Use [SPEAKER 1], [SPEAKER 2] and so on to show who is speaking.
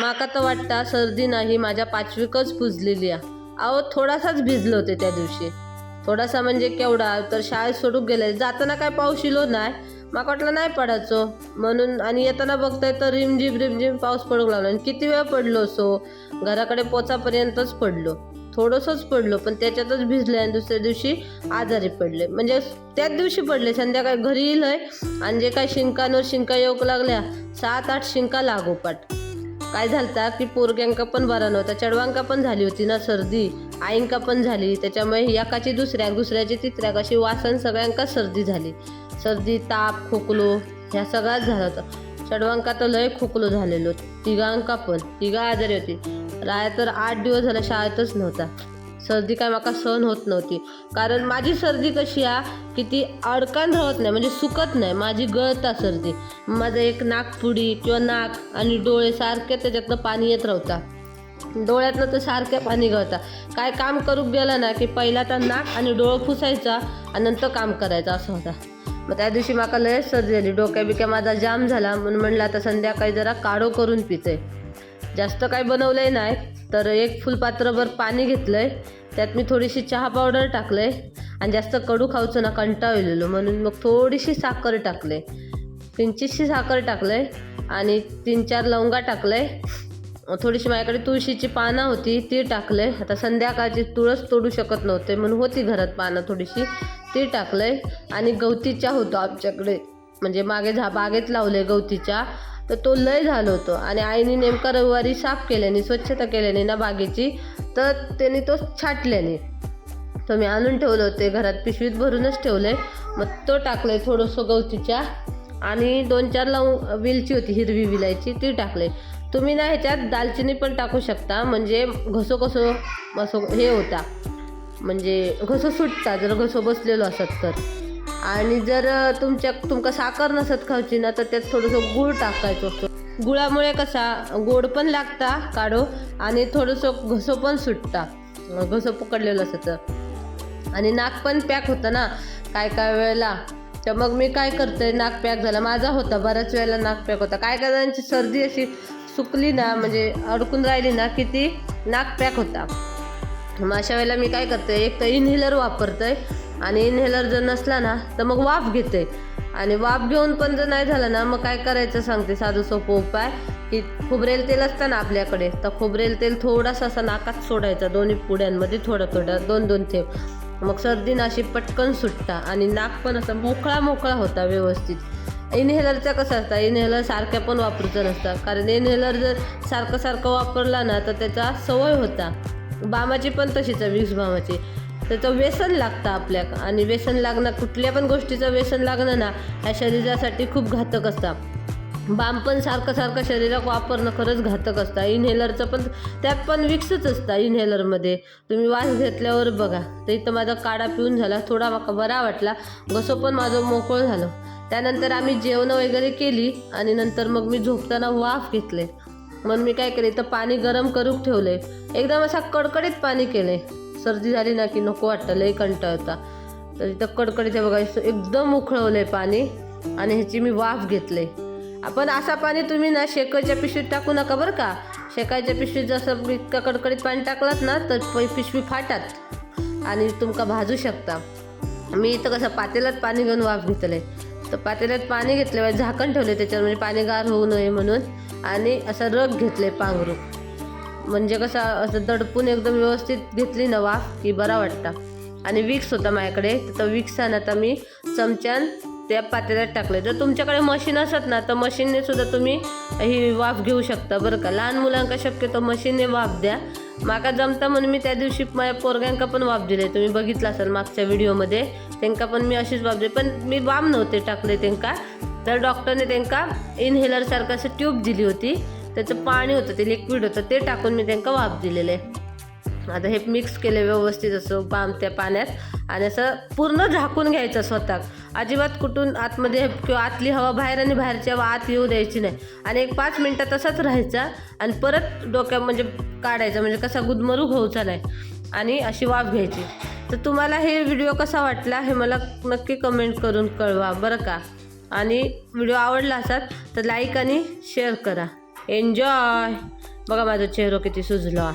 [SPEAKER 1] माका तर वाटता सर्दी नाही माझ्या पाचवीकच पुजलेली आहे. अहो थोडासाच भिजलो होते त्या दिवशी. थोडासा म्हणजे केवढा? तर शाळेत सोडून गेले. जाताना काय पाऊस इलो नाही? माका वाटलं नाही पडायचो. म्हणून आणि येताना बघताय तर रिमझिम रिमझिम पाऊस पडू लागला. आणि किती वेळ पडलो सो घराकडे पोचापर्यंतच पडलो. थोडंसंच पडलो पण त्याच्यातच भिजले आणि दुसऱ्या दिवशी आजारी पडले. म्हणजे त्याच दिवशी पडले. संध्याकाळी घरी येईल आणि जे काय शिंकांवर शिंका येऊक लागल्या सात आठ शिंका लागोपाठ. काय झालता की पोरग्यांका पण बरा नव्हता. चेडवांका पण झाली होती ना सर्दी. आईंका पण झाली. त्याच्यामुळे एकाची दुसऱ्या दुसऱ्याची तिसऱ्या कशी वासन सगळ्यांका सर्दी झाली. सर्दी ताप खोकलो ह्या सगळ्याच झाला होता. चढवांका तर लय खोकलो झालेलो. तिघांका पण. तिघा आजारी होती. राया तर आठ दिवस झाला शाळेतच नव्हता. सर्दी काय माका सहन होत नव्हती. कारण माझी सर्दी कशी आहे की ती अडकान राहत नाही म्हणजे सुकत नाही. माझी गळता सर्दी. माझं एक नाकपुडी किंवा नाक आणि डोळे सारखे त्याच्यातनं पाणी येत राहता. डोळ्यातनं तर सारखं पाणी गळता. काय काम करू गेला ना की पहिला तर नाक आणि डोळं फुसायचा आणि नंतर काम करायचं असं होता. मग त्या दिवशी माका लयच सर्दी झाली. डोक्या बिक्या माझा जाम झाला. म्हणून म्हणलं आता संध्याकाळी जरा काढो करून पिते जास्त काही बनवलंय नाही तर एक फुलपात्रभर पाणी घेतलंय. त्यात मी थोडीशी चहा पावडर टाकलंय आणि जास्त कडू खाऊचं ना कंटाळलेलो. म्हणून मग थोडीशी साखर टाकले किंचितशी साखर टाकलंय आणि तीन चार लवंगा टाकलंय. थोडीशी माझ्याकडे तुळशीची पानं होती ती टाकले आता संध्याकाळची तुळस तोडू शकत नव्हते म्हणून होती घरात पानं थोडीशी. ती टाकलंय. आणि गवतीच्या होतो आमच्याकडे. म्हणजे मागे झा बागेत लावले गवतीच्या तर तो लय झालं होतं. आणि आईने नेमका रविवारी साफ केल्याने स्वच्छता केल्याने ना बागेची तर त्याने तो छाटल्याने. तो मी आणून ठेवलं होते घरात पिशवीत भरूनच ठेवले मग तो टाकलंय थोडंसं गवतीच्या आणि दोन चार लावून विलची होती हिरवी विलायची ती टाकले तुम्ही ना ह्याच्यात दालचिनी पण टाकू शकता म्हणजे घसो कसो असं हे होता. म्हणजे घसो सुटता जर घसो बसलेलो असत तर. आणि जर तुमच्या तुमका साखर नसत खायची ना तर त्यात थोडंसं गूळ टाकायचं असतो गुळामुळे कसा गोड पण लागता काढो आणि थोडंसं घसो पण सुटता. घसो पकडलेलं असतं आणि नाक पण पॅक होतं ना काय काय वेळेला. तर मग मी काय करते नाक पॅक झाला. माझा होता बऱ्याच वेळेला नाक पॅक होता. काय काय सर्दी अशी सुकली ना म्हणजे अडकून राहिली ना की ती नाक पॅक होता. मग अशा वेळेला मी काय करते एक तर इनहेलर वापरते आणि इनहेलर जर नसला ना तर मग वाफ घेते आणि वाफ घेऊन पण जर नाही झालं ना मग काय करायचं सांगते साधं सोपं उपाय? की खोबरेल तेल असतं ना आपल्याकडे तर खोबरेल तेल थोडासा असा नाकात सोडायचा दोन्ही पुड्यांमध्ये थोडं थोडं दोन दोन थेंब. मग सर्दी नाशी पटकन सुटता आणि नाक पण असं मोकळा मोकळा होता व्यवस्थित. इनहेलरचा कसं असतं इन्हेलर सारख्या पण वापरूचं नसतं. कारण इनहेलर जर सारखं सारखं वापरला ना तर त्याचा सवय होता. बामाची पण तशीच आहे विक्स बामाची. त्याचं व्यसन लागतं आपल्या आणि व्यसन लागणं कुठल्या पण गोष्टीचं व्यसन लागणं ना ह्या शरीरासाठी खूप घातक असतं. बाम पण सारखं सारखं शरीरात वापरणं खरंच घातक असतं. इन्हेलरचं पण त्यात पण विक्सच असतं इन्हेलरमध्ये तुम्ही वास घेतल्यावर बघा. तर इथं माझा काढा पिऊन झाला थोडा माका बरा वाटला. घसो पण माझं मोकळं झालं. त्यानंतर आम्ही जेवणं वगैरे केली आणि नंतर मग मी झोपताना वाफ घेतले. मग मी काय केले तर पाणी गरम करून ठेवले एकदम असा कडकडीत पाणी केले सर्दी झाली ना की नको वाटतं लई कंटाळता तर इथं कडकडीचं बघा एकदम एकदम उखळवलंय पाणी आणि ह्याची मी वाफ घेतले आपण असा पाणी तुम्ही ना शेकायच्या पिशवीत टाकू नका बरं का. शेकायच्या पिशवीत जसं इतका कडकडीत पाणी टाकलात ना तर पिशवी फाटात आणि तुमका भाजू शकता. मी इथं कसं पातेल्यात पाणी घेऊन वाफ घेतले तर पातेल्यात पाणी घेतले झाकण ठेवले त्याच्यावर म्हणजे पाणी गार होऊ नये म्हणून. आणि असं रग घेतले पांघरून. म्हणजे कसं असं दडपून एकदम व्यवस्थित घेतली ना वाफ की बरा वाटता. आणि विक्स होता माझ्याकडे तर विक्सान आता मी चमच्यान त्या पातेल्यात टाकले जर तुमच्याकडे मशीन असत ना तर मशीनने सुद्धा तुम्ही ही वाफ घेऊ शकता बरं का. लहान मुलांका शक्यतो मशीनने वाफ द्या. माका जमता म्हणून मी त्या दिवशी माझ्या पोरग्यांका पण वाफ दिले तुम्ही बघितलं असाल मागच्या व्हिडिओमध्ये. त्यांका पण मी अशीच वाफ दिली पण मी वाम नव्हते टाकले त्यांका तर डॉक्टरने त्यांका इनहेलरसारखं असं ट्यूब दिली होती. त्याचं पाणी होतं ते लिक्विड होतं ते टाकून मी त्यांना वाफ दिलेले आता हे मिक्स केले व्यवस्थित असं पाम त्या पाण्यात आणि असं पूर्ण झाकून घ्यायचं स्वतः. अजिबात कुठून आतमध्ये किंवा आतली हवा बाहेर आणि बाहेरची हवा आत येऊ द्यायची नाही. आणि एक पाच मिनटं तसाच राहायचा आणि परत डोक्या म्हणजे काढायचा म्हणजे कसा गुदमरूक होऊचा नाही. आणि अशी वाफ घ्यायची. तर तुम्हाला हे व्हिडिओ कसा वाटला हे मला नक्की कमेंट करून कळवा बरं का. आणि व्हिडिओ आवडला असाल तर लाईक आणि शेअर करा. एन्जॉय बघा माझा चेहरा किती सुजला.